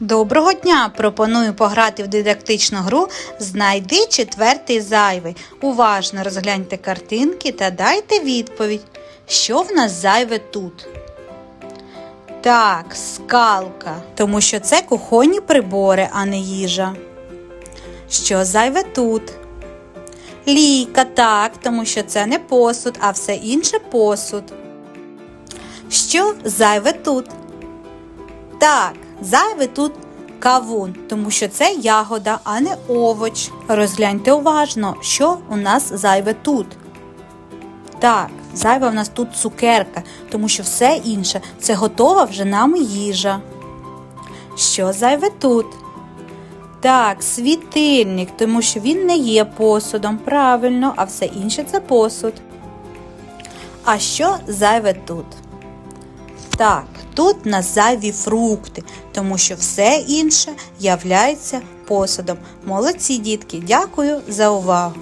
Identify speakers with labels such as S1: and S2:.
S1: Доброго дня! Пропоную пограти в дидактичну гру Знайди четвертий зайвий. Уважно розгляньте картинки та дайте відповідь. Що в нас зайве тут? Так, скалка, тому що це кухонні прибори, а не їжа. Що зайве тут? Лійка, так, тому що це не посуд, а все інше посуд. Що зайве тут? Так, зайве тут кавун, тому що це ягода, а не овоч. Розгляньте уважно, що у нас зайве тут. Так, зайва в нас тут цукерка, тому що все інше це готова вже нам їжа. Що зайве тут? Так, світильник, тому що він не є посудом, правильно, а все інше це посуд. А що зайве тут? Так, тут на зайві фрукти, тому що все інше являється посадом. Молодці, дітки, дякую за увагу.